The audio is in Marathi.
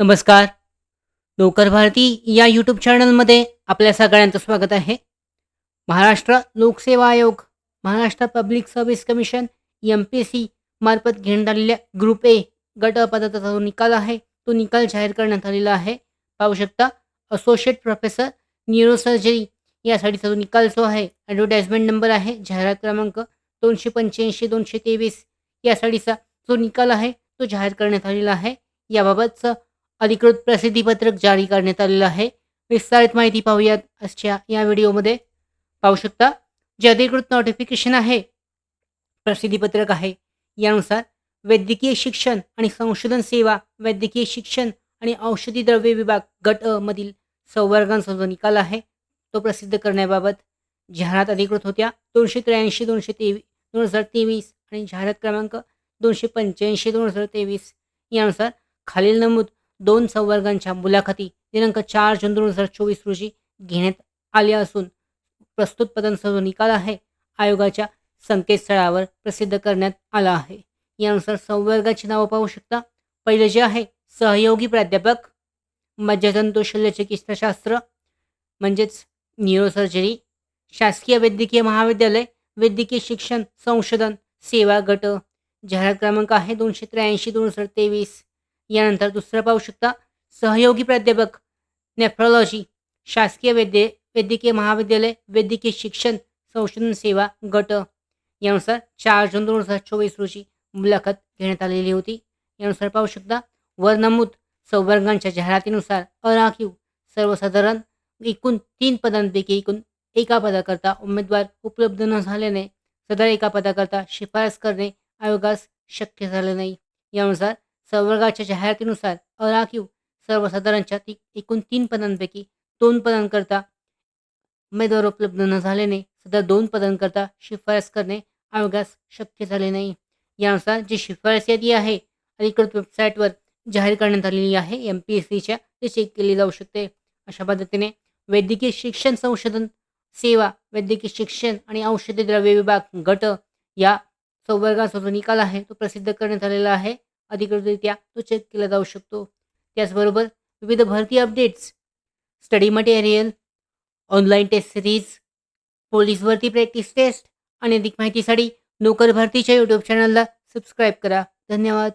नमस्कार. लोकर भारती या यूट्यूब चॅनलमध्ये आपल्या सगळ्यांचं स्वागत आहे. महाराष्ट्र लोकसेवा आयोग Maharashtra public service commission M P C मार्फत घेण्यात आलेल्या ग्रुप ए गट पदाचा जो निकाल आहे तो निकाल जाहीर करण्यात आलेला आहे. पाहू शकता असोसिएट प्रोफेसर न्यूरोसर्जरी यासाठीचा जो निकाल जो आहे ॲडव्हर्टाइजमेंट नंबर आहे जाहिरात क्रमांक दोनशे पंच्याऐंशी दोनशे तेवीस यासाठीचा जो निकाल आहे तो जाहीर करण्यात आलेला आहे. याबाबतचं अधिकृत प्रसिद्धीपत्रक जारी करण्यात आलेलं आहे. विस्तारित माहिती पाहूयात आजच्या या व्हिडिओमध्ये. पाहू शकता जे अधिकृत नोटिफिकेशन आहे प्रसिद्धीपत्रक आहे. यानुसार वैद्यकीय शिक्षण आणि संशोधन सेवा वैद्यकीय शिक्षण आणि औषधी द्रव्य विभाग गट अ मधील संवर्गांचा जो निकाल आहे तो प्रसिद्ध करण्याबाबत जाहिरात अधिकृत होत्या. दोनशे त्र्याऐंशी दोनशे तेवीस दोन हजार तेवीस आणि जाहिरात क्रमांक दोनशे पंच्याऐंशी दोन हजार तेवीस. यानुसार खालील नमूद दोन संवर्गांच्या मुलाखती दिनांक चार जून दोन हजार चोवीस रोजी घेण्यात आल्या असून प्रस्तुत पदांचा जो निकाल आहे. आयोगाच्या संकेतस्थळावर प्रसिद्ध करण्यात आला आहे. यानुसार संवर्गाची नावं पाहू शकता. पहिले जे आहे सहयोगी प्राध्यापक मज्जातंतू शल्यचिकित्साशास्त्र म्हणजेच न्यूरोसर्जरी शासकीय वैद्यकीय महाविद्यालय वैद्यकीय शिक्षण संशोधन सेवा गट जाहिरात क्रमांक आहे दोनशे त्र्याऐंशी दोन हजार तेवीस. यानंतर दुसरं पाहू शकता सहयोगी प्राध्यापक नेफ्रॉलॉजी शासकीय वैद्य वैद्यकीय महाविद्यालय वैद्यकीय शिक्षण संशोधन सेवा गट. यानुसार चार जून दोन हजार चोवीस रोजी मुलाखत घेण्यात आलेली होती. यानुसार पाहू शकता वर नमूद संवर्गांच्या जाहिरातीनुसार अराखीव सर्वसाधारण एकूण तीन पदांपैकी एकूण एका पदाकरता उमेदवार उपलब्ध न झाल्याने सदर एका पदाकरता शिफारस करणे आयोगास शक्य झाले नाही. यानुसार संवर्गाच्या जाहिरातीनुसार अराखीव सर्वसाधारणच्या ती एकूण तीन पदांपैकी दोन पदांकरता उमेदवार उपलब्ध न झाल्याने सध्या दोन पदांकरता शिफारस करणे आयोगास शक्य झाले नाही. यानुसार जी शिफारस यादी आहे अधिकृत वेबसाईटवर जाहीर करण्यात आलेली आहे एम पी एस सीच्या ते चेक केली जाऊ शकते. अशा पद्धतीने वैद्यकीय शिक्षण संशोधन सेवा वैद्यकीय शिक्षण आणि औषधी द्रव्य विभाग गट या संवर्गाचा जो निकाल आहे तो प्रसिद्ध करण्यात आलेला आहे. अधिकृतरित्या तो चेक केला जाऊ शकतो. त्याचबरोबर विविध भरती updates study material online test series police भरती प्रॅक्टिस टेस्ट आणि अधिक माहितीसाठी नोकर भरतीच्या यूट्यूब चॅनलला सबस्क्राईब करा. धन्यवाद.